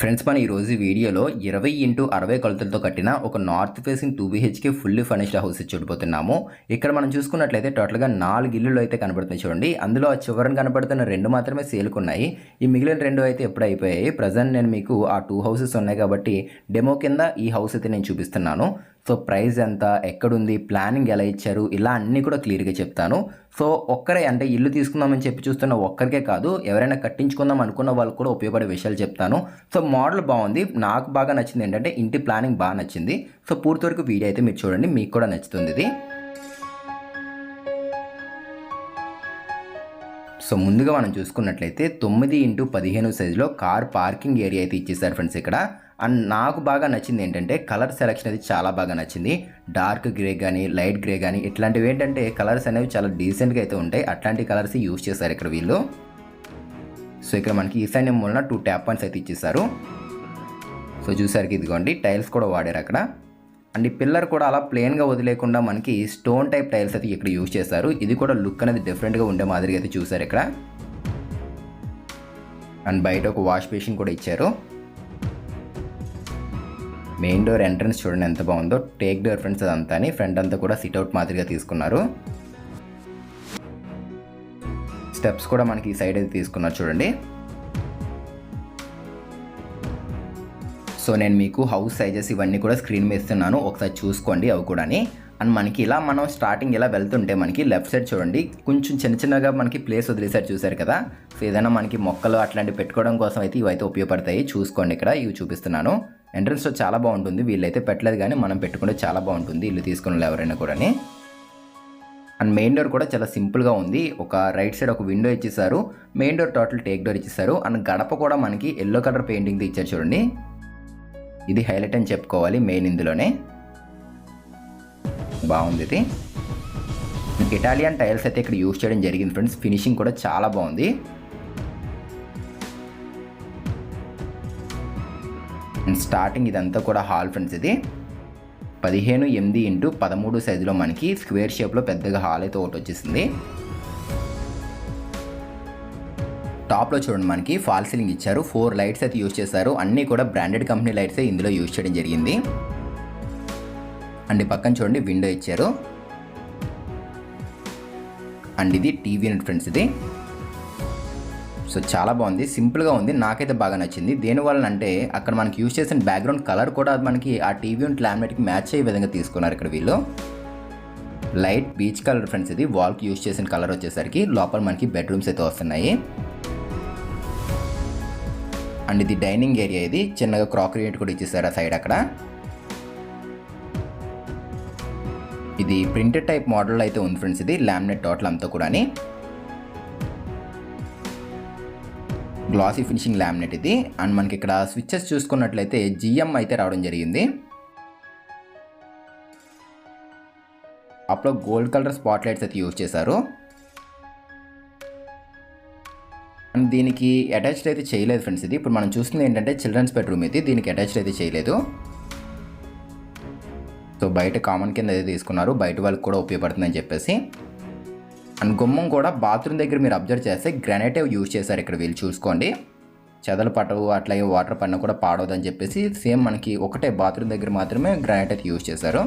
Friends మన ఈరోజు వీడియోలో ఇరవై ఇంటూ అరవై కొలతలతో కట్టిన ఒక north facing two BHK fully furnished house చూడబోతున్నాము ఇక్కడ మనం చూసుకున్నట్లయితే టోటల్గా నాలుగు ఇల్లులు అయితే కనబడుతున్నాయి చూడండి. అందులో ఆ చివరన కనబడుతున్న రెండు మాత్రమే సేల్కున్నాయి ఈ మిగిలిన రెండు అయితే ఎప్పుడు అయిపోయాయి. ప్రజెంట్ నేను మీకు ఆ టూ హౌసెస్ ఉన్నాయి కాబట్టి డెమో కింద ఈ హౌస్ అయితే నేను చూపిస్తున్నాను. సో ప్రైస్ ఎంత ఎక్కడుంది ప్లానింగ్ ఎలా ఇచ్చారు ఇలా అన్నీ కూడా క్లియర్గా చెప్తాను. సో ఒక్కరే అంటే ఇల్లు తీసుకుందామని చెప్పి చూస్తున్న ఒక్కరికే కాదు ఎవరైనా కట్టించుకుందాం అనుకున్న వాళ్ళకి కూడా ఉపయోగపడే విషయాలు చెప్తాను. సో మోడల్ బాగుంది. నాకు బాగా నచ్చింది ఏంటంటే ఇంటి ప్లానింగ్ బాగా నచ్చింది. సో పూర్తి వరకు వీడియో అయితే మీరు చూడండి మీకు కూడా నచ్చుతుంది ఇది. సో ముందుగా మనం చూసుకున్నట్లయితే తొమ్మిది ఇంటూ పదిహేను సైజులో కార్ పార్కింగ్ ఏరియా అయితే ఇచ్చేసారు ఫ్రెండ్స్ ఇక్కడ. అండ్ నాకు బాగా నచ్చింది ఏంటంటే కలర్ సెలెక్షన్ అది చాలా బాగా నచ్చింది. డార్క్ గ్రే కానీ లైట్ గ్రే కానీ ఇట్లాంటివి ఏంటంటే కలర్స్ అనేవి చాలా డీసెంట్గా అయితే ఉంటాయి. అట్లాంటి కలర్స్ యూజ్ చేశారు ఇక్కడ వీళ్ళు. సో ఇక్కడ మనకి ఈశాన్యం మూలన టూ ట్యాప్ పాయింట్స్ అయితే ఇచ్చేసారు సో చూసారికి ఇదిగోండి టైల్స్ కూడా వాడారు అక్కడ. అండ్ ఈ పిల్లర్ కూడా అలా ప్లెయిన్గా వదిలేకుండా మనకి స్టోన్ టైప్ టైల్స్ అయితే ఇక్కడ యూజ్ చేశారు. ఇది కూడా లుక్ అనేది డిఫరెంట్గా ఉండే మాదిరిగా అయితే చూసారు ఇక్కడ. అండ్ బయట ఒక వాష్ బేసిన్ కూడా ఇచ్చారు. మెయిన్ డోర్ ఎంట్రన్స్ చూడండి ఎంత బాగుందో. టేక్ డోర్ ఫ్రెండ్స్ అదంతా ఫ్రంట్ అంతా కూడా సిట్అవుట్ మాదిరిగా తీసుకున్నారు. స్టెప్స్ కూడా మనకి ఈ సైడ్ అయితే తీసుకున్నారు చూడండి. సో నేను మీకు హౌస్ సైజెస్ ఇవన్నీ కూడా స్క్రీన్ మీద ఇస్తున్నాను. ఒకసారి చూసుకోండి అవి కూడాని. అండ్ మనకి ఇలా మనం స్టార్టింగ్ ఇలా వెళ్తుంటే మనకి లెఫ్ట్ సైడ్ చూడండి కొంచెం చిన్న చిన్నగా మనకి ప్లేస్ వదిలేసారు చూసారు కదా? సో ఏదైనా మనకి మొక్కలు అట్లాంటివి పెట్టుకోవడం కోసం అయితే ఇవైతే ఉపయోగపడతాయి. చూసుకోండి ఇక్కడ ఇవి చూపిస్తున్నాను. ఎంట్రన్స్లో చాలా బాగుంటుంది వీళ్ళైతే పెట్టలేదు కానీ మనం పెట్టుకుంటే చాలా బాగుంటుంది ఇల్లు తీసుకున్న ఎవరైనా కూడా అండ్ మెయిన్ డోర్ కూడా చాలా సింపుల్గా ఉంది. ఒక రైట్ సైడ్ ఒక విండో ఇచ్చేసారు main door total teak door ఇచ్చేసారు అండ్ గడప కూడా మనకి ఎల్లో కలర్ పెయింటింగ్ ఇచ్చారు చూడండి. ఇది హైలైట్ అని చెప్పుకోవాలి మెయిన్ ఇందులోనే. బాగుంది ఇది. ఇటాలియన్ టైల్స్ అయితే ఇక్కడ యూస్ చేయడం జరిగింది ఫ్రెండ్స్ ఫినిషింగ్ కూడా చాలా బాగుంది. అండ్ స్టార్టింగ్ ఇదంతా కూడా హాల్ ఫ్రెండ్స్ ఇది. పదిహేను ఎనిమిది ఇంటూ పదమూడు సైజులో మనకి స్క్వేర్ షేప్లో పెద్దగా హాల్ అయితే ఒకటి వచ్చేసింది. టాప్లో చూడండి మనకి ఫాల్ సీలింగ్ ఇచ్చారు. ఫోర్ లైట్స్ అయితే యూజ్ చేశారు. అన్నీ కూడా బ్రాండెడ్ కంపెనీ లైట్సే ఇందులో యూజ్ చేయడం జరిగింది. అండ్ ఈ పక్కన చూడండి విండో ఇచ్చారు. అండ్ ఇది టీవీ యూనిట్ ఫ్రెండ్స్ ఇది. సో చాలా బాగుంది సింపుల్గా ఉంది నాకైతే బాగా నచ్చింది. దేనివల్ల అంటే అక్కడ మనకి యూజ్ చేసిన బ్యాక్గ్రౌండ్ కలర్ కూడా మనకి ఆ టీవీ యూనిట్ లామినేట్కి మ్యాచ్ అయ్యే విధంగా తీసుకున్నారు ఇక్కడ వీళ్ళు. లైట్ బీచ్ కలర్ ఫ్రెండ్స్ ఇది వాల్కి యూజ్ చేసిన కలర్ వచ్చేసరికి లోపల మనకి బెడ్రూమ్స్ అయితే వస్తున్నాయి. అండ్ ఇది డైనింగ్ ఏరియా ఇది చిన్నగా క్రాకరీ యూనిట్ కూడా ఇచ్చేసారు ఆ సైడ్ అక్కడ. ఇది ప్రింటెడ్ టైప్ మోడల్ అయితే ఉంది ఫ్రెండ్స్ ఇది లామినేట్ టోటల్ అంతా కూడా గ్లాసీ ఫినిషింగ్ లామినేట్ ఇది. అండ్ మనకి ఇక్కడ స్విచ్చెస్ చూసుకున్నట్లయితే జిఎం అయితే రావడం జరిగింది. అప్పుడు గోల్డ్ కలర్ స్పాట్ లైట్స్ అయితే యూజ్ చేశారు. అండ్ దీనికి అటాచ్డ్ అయితే చేయలేదు ఫ్రెండ్స్ ఇది. ఇప్పుడు మనం చూస్తుంది ఏంటంటే చిల్డ్రన్స్ బెడ్రూమ్ ఇది. దీనికి అటాచ్డ్ అయితే చేయలేదు. సో బయట కామన్ కింద అయితే తీసుకున్నారు బయట వాళ్ళకి కూడా ఉపయోగపడుతుందని చెప్పేసి. అండ్ గుమ్మం కూడా బాత్రూమ్ దగ్గర మీరు అబ్జర్వ్ చేస్తే గ్రానైట్ యూజ్ చేశారు ఇక్కడ వీళ్ళు చూసుకోండి. చెదలు పట్టవు అట్లాగే వాటర్ పడిన కూడా పాడవదని చెప్పేసి సేమ్ మనకి ఒకటే బాత్రూమ్ దగ్గర మాత్రమే గ్రానైట్ అయితే యూజ్ చేశారు.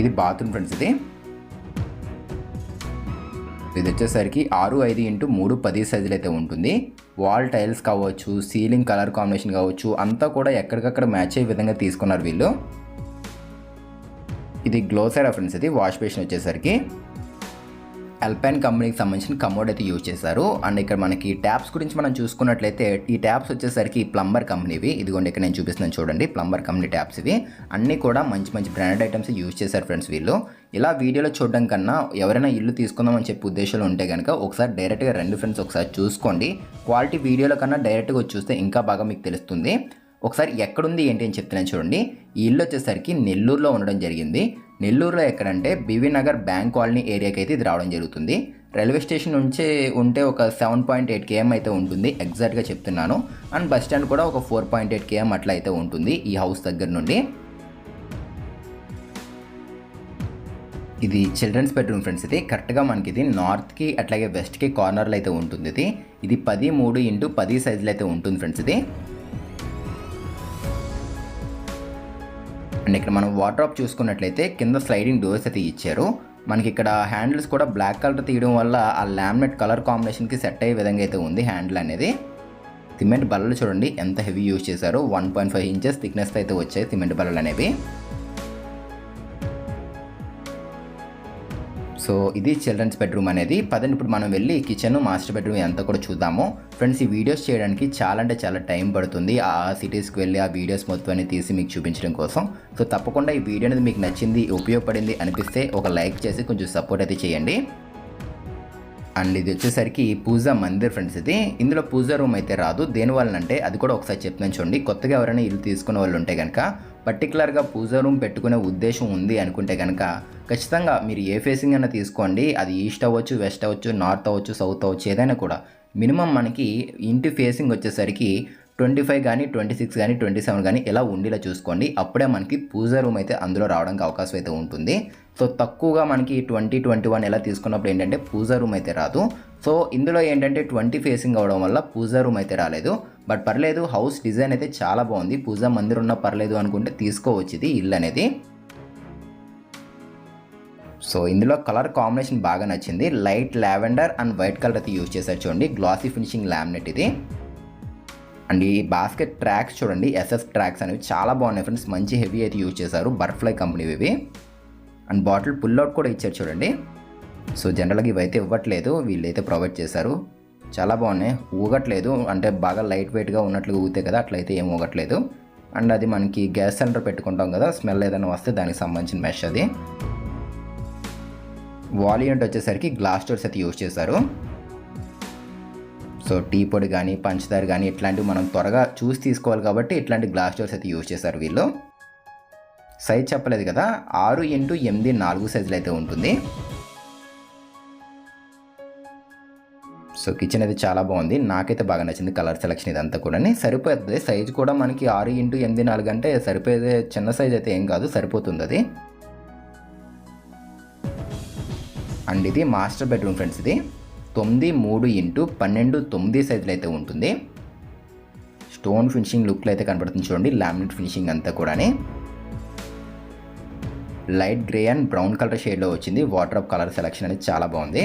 ఇది బాత్రూమ్ ఫ్రెండ్స్ ఇది. ఇది వచ్చేసరికి ఆరు ఐదు ఇంటూ మూడు పది సైజులు అయితే ఉంటుంది. వాల్ టైల్స్ కావచ్చు సీలింగ్ కలర్ కాంబినేషన్ కావచ్చు అంతా కూడా ఎక్కడికక్కడ మ్యాచ్ అయ్యే విధంగా తీసుకున్నారు వీళ్ళు. ఇది గ్లోసైడ్ ఫ్రెండ్స్ ఇది వాష్ బేసిన్ వచ్చేసరికి. అల్పైన్ కంపెనీకి సంబంధించిన కమోడ్ అయితే యూజ్ చేశారు. అండ్ ఇక్కడ మనకి ట్యాప్స్ గురించి మనం చూసుకున్నట్లయితే ఈ ట్యాప్స్ వచ్చేసరికి ప్లంబర్ కంపెనీవి ఇదిగోండి ఇక్కడ నేను చూపిస్తున్నాను చూడండి. ప్లంబర్ కంపెనీ ట్యాప్స్ ఇవి. అన్నీ కూడా మంచి మంచి బ్రాండెడ్ ఐటమ్స్ యూజ్ చేశారు ఫ్రెండ్స్ వీళ్ళు. ఇలా వీడియోలో చూడడం కన్నా ఎవరైనా ఇల్లు తీసుకుందామని చెప్పి ఉద్దేశాలు ఉంటే కనుక ఒకసారి డైరెక్ట్గా రెండు ఫ్రెండ్స్ ఒకసారి చూసుకోండి. క్వాలిటీ వీడియోల కన్నా డైరెక్ట్గా వచ్చి చూస్తే ఇంకా బాగా మీకు తెలుస్తుంది. ఒకసారి ఎక్కడుంది ఏంటి అని చెప్తున్నాను చూడండి. ఈ ఇల్లు వచ్చేసరికి నెల్లూరులో ఉండడం జరిగింది. నెల్లూరులో ఎక్కడంటే బీవీ నగర్ బ్యాంక్ కాలనీ ఏరియాకి అయితే ఇది రావడం జరుగుతుంది. రైల్వే స్టేషన్ నుంచి ఉంటే ఒక సెవెన్ పాయింట్ ఎయిట్ కేఎం అయితే ఉంటుంది ఎగ్జాక్ట్గా చెప్తున్నాను. అండ్ బస్ స్టాండ్ కూడా ఒక ఫోర్ పాయింట్ ఎయిట్ కేఎం అట్లా అయితే ఉంటుంది ఈ హౌస్ దగ్గర నుండి. ఇది చిల్డ్రన్స్ బెడ్రూమ్ ఫ్రెండ్స్ ఇది. కరెక్ట్గా మనకి ఇది నార్త్కి అట్లాగే వెస్ట్కి కార్నర్లో అయితే ఉంటుంది ఇది. ఇది పది మూడు ఇంటూ పది సైజులో అయితే ఉంటుంది ఫ్రెండ్స్ ఇది. అండ్ ఇక్కడ మనం వాటర్ చూసుకున్నట్లయితే కింద స్లైడింగ్ డోర్స్ అయితే ఇచ్చారు. మనకి ఇక్కడ హ్యాండిల్స్ కూడా బ్లాక్ కలర్ తీయడం వల్ల ఆ లామినేట్ కలర్ కాంబినేషన్కి సెట్ అయ్యే విధంగా అయితే ఉంది హ్యాండిల్ అనేది. సిమెంట్ బల్లలు చూడండి ఎంత హెవీ యూజ్ చేశారు. One point five inches thickness అయితే వచ్చాయి సిమెంట్ బల్లలు అనేవి. సో ఇది చిల్డ్రన్స్ బెడ్రూమ్ అనేది. పదండి ఇప్పుడు మనం వెళ్ళి కిచెన్ మాస్టర్ బెడ్రూమ్ అంతా కూడా చూద్దాము. ఫ్రెండ్స్ ఈ వీడియోస్ చేయడానికి చాలా అంటే చాలా టైం పడుతుంది. ఆ సిటీస్కి వెళ్ళి ఆ వీడియోస్ మొత్తాన్ని తీసి మీకు చూపించడం కోసం. సో తప్పకుండా ఈ వీడియో అనేది మీకు నచ్చింది ఉపయోగపడింది అనిపిస్తే ఒక లైక్ చేసి కొంచెం సపోర్ట్ అయితే చేయండి. అండ్ ఇది వచ్చేసరికి పూజా మందిర్ ఫ్రెండ్స్ ఇది. ఇందులో పూజా రూమ్ అయితే రాదు. దేనివల్ల అంటే అది కూడా ఒకసారి చెప్తున్నాను చూడండి. కొత్తగా ఎవరైనా ఇల్లు తీసుకునే వాళ్ళు ఉంటే కనుక పర్టికులర్గా పూజా రూమ్ పెట్టుకునే ఉద్దేశం ఉంది అనుకుంటే కనుక ఖచ్చితంగా మీరు ఏ ఫేసింగ్ అయినా తీసుకోండి. అది ఈస్ట్ అవ్వచ్చు వెస్ట్ అవ్వచ్చు నార్త్ అవ్వచ్చు సౌత్ అవ్వచ్చు ఏదైనా కూడా. మినిమం మనకి ఇంటి ఫేసింగ్ వచ్చేసరికి ట్వంటీ ఫైవ్ కానీ ట్వంటీ సిక్స్ కానీ ట్వంటీ సెవెన్ కానీ ఇలా ఉండేలా చూసుకోండి. అప్పుడే మనకి పూజ రూమ్ అయితే అందులో రావడానికి అవకాశం అయితే ఉంటుంది. సో తక్కువగా మనకి ట్వంటీ ట్వంటీ వన్ ఎలా తీసుకున్నప్పుడు ఏంటంటే పూజ రూమ్ అయితే రాదు. సో ఇందులో ఏంటంటే ట్వంటీ ఫేసింగ్ అవడం వల్ల పూజ రూమ్ అయితే రాలేదు. బట్ పర్లేదు హౌస్ డిజైన్ అయితే చాలా బాగుంది. పూజా మందిర్ ఉన్నా పర్లేదు అనుకుంటే తీసుకోవచ్చు ఇది ఇల్లు అనేది. సో ఇందులో కలర్ కాంబినేషన్ బాగా నచ్చింది. Light lavender and white colour అయితే యూజ్ చేశారు చూడండి. గ్లాసీ ఫినిషింగ్ లామినేట్ ఇది. అండ్ ఈ బాస్కెట్ ట్రాక్స్ చూడండి ఎస్ఎస్ ట్రాక్స్ అనేవి చాలా బాగున్నాయి ఫ్రెండ్స్ మంచి హెవీ అయితే యూజ్ చేశారు. బర్ఫ్లై కంపెనీ ఇవి. అండ్ బాటిల్ పుల్ అవుట్ కూడా ఇచ్చారు చూడండి. సో జనరల్గా ఇవైతే ఇవ్వట్లేదు. వీళ్ళైతే ప్రొవైడ్ చేశారు. చాలా బాగున్నాయి. ఊగట్లేదు. అంటే బాగా లైట్ వెయిట్గా ఉన్నట్లుగా ఊగుతాయి కదా అట్లయితే ఏం ఊగట్లేదు. అండ్ అది మనకి గ్యాస్ సిలిండర్ పెట్టుకుంటాం కదా స్మెల్ ఏదైనా వస్తే దానికి సంబంధించిన మెష్ అది. వాల్యూంట్ వచ్చేసరికి గ్లాస్ డోర్స్ అయితే యూజ్ చేశారు. సో టీ పొడి కానీ పంచదార కానీ ఇట్లాంటివి మనం త్వరగా చూసి తీసుకోవాలి కాబట్టి ఇట్లాంటి గ్లాస్ డోర్స్ అయితే యూజ్ చేశారు వీళ్ళు. సైజ్ చెప్పలేదు కదా ఆరు ఇంటూ ఎనిమిది నాలుగు సైజులు అయితే ఉంటుంది. సో కిచెన్ అయితే చాలా బాగుంది. నాకైతే బాగా నచ్చింది కలర్ సెలెక్షన్ ఇదంతా కూడా సరిపోతుంది. సైజ్ కూడా మనకి ఆరు ఇంటూ ఎనిమిది నాలుగు అంటే సరిపోయే చిన్న సైజ్ అయితే ఏం కాదు సరిపోతుంది అది. అండ్ ఇది మాస్టర్ బెడ్రూమ్ ఫ్రెండ్స్ ఇది. తొమ్మిది మూడు ఇంటూ పన్నెండు తొమ్మిది సైజులు అయితే ఉంటుంది. స్టోన్ ఫినిషింగ్ లుక్లో అయితే కనబడుతుంది చూడండి లామినేట్ ఫినిషింగ్ అంతా కూడానే. Light grey and brown colour షేడ్లో వచ్చింది. వాటర్ ఆఫ్ కలర్ సెలెక్షన్ అనేది చాలా బాగుంది.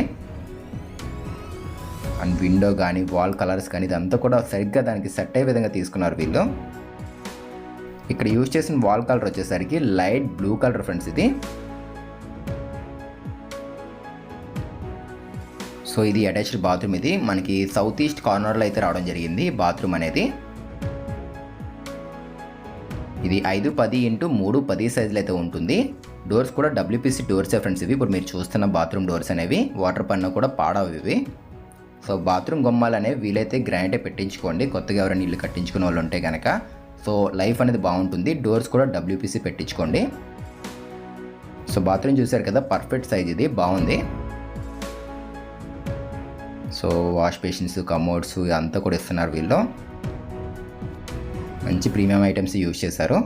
అండ్ విండో కానీ వాల్ కలర్స్ కానీ ఇదంతా కూడా సరిగ్గా దానికి సెట్ అయ్యే విధంగా తీసుకున్నారు వీళ్ళు. ఇక్కడ యూజ్ చేసిన వాల్ కలర్ వచ్చేసరికి లైట్ బ్లూ కలర్ ఫ్రెండ్స్ ఇది. సో ఇది అటాచ్డ్ బాత్రూమ్ ఇది. మనకి సౌత్ ఈస్ట్ కార్నర్లో అయితే రావడం జరిగింది బాత్రూమ్ అనేది. ఇది ఐదు పది ఇంటూ మూడు పది సైజులు అయితే ఉంటుంది. డోర్స్ కూడా డబ్ల్యూపీసీ డోర్సే ఫ్రెండ్స్ ఇవి. ఇప్పుడు మీరు చూస్తున్న బాత్రూమ్ డోర్స్ అనేవి. వాటర్ పన్న కూడా పాడవు ఇవి. సో బాత్రూమ్ గొమ్మాలనేవి అనేవి వీలైతే గ్రాండే పెట్టించుకోండి. కొత్తగా ఎవరైనా ఇల్లు కట్టించుకునే వాళ్ళు ఉంటే కనుక సో లైఫ్ అనేది బాగుంటుంది. డోర్స్ కూడా డబ్ల్యూపీసీ పెట్టించుకోండి. సో బాత్రూమ్ చూసారు కదా పర్ఫెక్ట్ సైజ్ ఇది. బాగుంది. సో వాష్ బేసిన్స్ కమోడ్స్ అంతా కూడా ఇస్తున్నారు వీళ్ళు. మంచి ప్రీమియం ఐటమ్స్ యూజ్ చేశారు.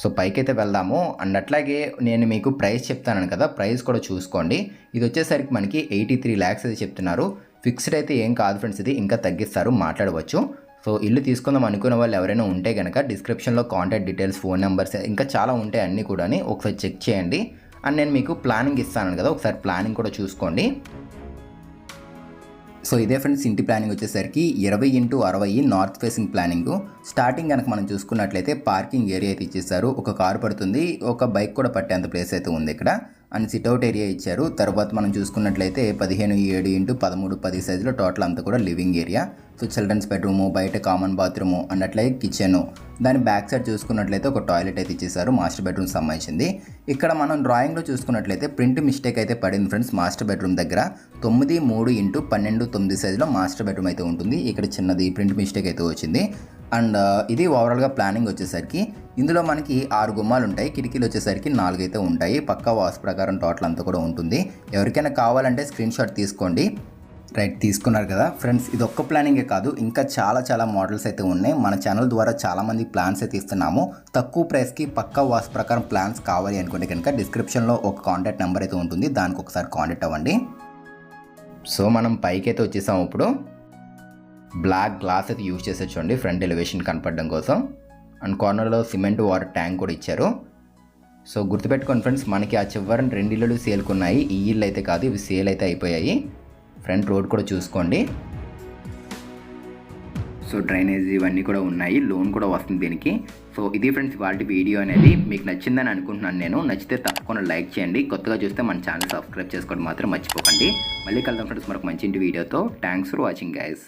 సో పైకైతే వెళ్దాము. అండ్ అట్లాగే నేను మీకు ప్రైస్ చెప్తాను కదా ప్రైస్ కూడా చూసుకోండి. ఇది వచ్చేసరికి మనకి ఎయిటీ త్రీ ల్యాక్స్ అయితే చెప్తున్నారు. ఫిక్స్డ్ అయితే ఏం కాదు ఫ్రెండ్స్ ఇది ఇంకా తగ్గిస్తారు మాట్లాడవచ్చు. సో ఇల్లు తీసుకుందాం అనుకునే వాళ్ళు ఎవరైనా ఉంటే కనుక డిస్క్రిప్షన్లో కాంటాక్ట్ డీటెయిల్స్ ఫోన్ నెంబర్స్ ఇంకా చాలా ఉంటాయి అన్నీ కూడా ఒకసారి చెక్ చేయండి. అండ్ నేను మీకు ప్లానింగ్ ఇస్తాను కదా ఒకసారి ప్లానింగ్ కూడా చూసుకోండి. సో ఇదే ఫ్రెండ్స్ ఇంటి ప్లానింగ్ వచ్చేసరికి ఇరవై ఇంటూ అరవై నార్త్ ఫేసింగ్ ప్లానింగ్. స్టార్టింగ్ కనుక మనం చూసుకున్నట్లయితే పార్కింగ్ ఏరియా అయితే ఇచ్చేసారు ఒక కారు పడుతుంది. ఒక బైక్ కూడా పట్టేంత ప్లేస్ అయితే ఉంది ఇక్కడ. అండ్ సిట్అవుట్ ఏరియా ఇచ్చారు. తర్వాత మనం చూసుకున్నట్లయితే పదిహేను ఏడు ఇంటూ పదమూడు పది సైజులో టోటల్ అంతా కూడా living area. So children's bedroom బయట కామన్ బాత్రూము అన్నట్లయితే కిచెను. దాని బ్యాక్ సైడ్ చూసుకున్నట్లయితే ఒక టాయిలెట్ అయితే ఇచ్చేసారు మాస్టర్ బెడ్రూమ్ సంబంధించింది. ఇక్కడ మనం డ్రాయింగ్లో చూసుకున్నట్లయితే ప్రింట్ మిస్టేక్ అయితే పడింది ఫ్రెండ్స్ మాస్టర్ బెడ్రూమ్ దగ్గర. తొమ్మిది మూడు ఇంటూ పన్నెండు తొమ్మిది సైజులో మాస్టర్ బెడ్రూమ్ అయితే ఉంటుంది. ఇక్కడ చిన్నది ప్రింట్ మిస్టేక్ అయితే వచ్చింది. అండ్ ఇది ఓవరాల్గా ప్లానింగ్ వచ్చేసరికి ఇందులో మనకి ఆరు గుమ్మాలు ఉంటాయి కిటికీలు వచ్చేసరికి నాలుగు అయితే ఉంటాయి. పక్కా వాస్ ప్రకారం టోటల్ అంతా కూడా ఉంటుంది. ఎవరికైనా కావాలంటే స్క్రీన్ షాట్ తీసుకోండి. రైట్ తీసుకున్నారు కదా. ఫ్రెండ్స్ ఇది ఒక్క ప్లానింగే కాదు. ఇంకా చాలా చాలా మోడల్స్ అయితే ఉన్నాయి. మన ఛానల్ ద్వారా చాలామంది ప్లాన్స్ అయితే ఇస్తున్నాము. తక్కువ ప్రైస్కి పక్కా వాస్ ప్రకారం ప్లాన్స్ కావాలి అనుకుంటే కనుక డిస్క్రిప్షన్లో ఒక కాంటాక్ట్ నెంబర్ అయితే ఉంటుంది. దానికి ఒకసారి కాంటాక్ట్ అవ్వండి. సో మనం పైకి అయితే వచ్చేసాం ఇప్పుడు. బ్లాక్ గ్లాస్ అయితే యూజ్ చేసే చూడండి. ఫ్రంట్ ఎలివేషన్ కనపడడం కోసం. అండ్ కార్నర్లో సిమెంట్ వాటర్ ట్యాంక్ కూడా ఇచ్చారు. సో గుర్తుపెట్టుకోండి ఫ్రెండ్స్ మనకి ఆ చివరన రెండు ఇళ్ళు సేల్కున్నాయి. ఈ ఇల్లు అయితే కాదు ఇవి సేల్ అయితే అయిపోయాయి. ఫ్రంట్ రోడ్ కూడా చూసుకోండి. సో డ్రైనేజ్ ఇవన్నీ కూడా ఉన్నాయి. లోన్ కూడా వస్తుంది దీనికి. సో ఇది ఫ్రెండ్స్ వాళ్ళ వీడియో అనేది. మీకు నచ్చిందని అనుకుంటున్నాను నేను. నచ్చితే తప్పకుండా లైక్ చేయండి. కొత్తగా చూస్తే మన ఛానల్ సబ్స్క్రైబ్ చేసుకోవడం మాత్రం మర్చిపోకండి. మళ్ళీ కలుద్దాం ఫ్రెండ్స్ మనకు మంచి ఇంటి వీడియోతో. Thanks for watching guys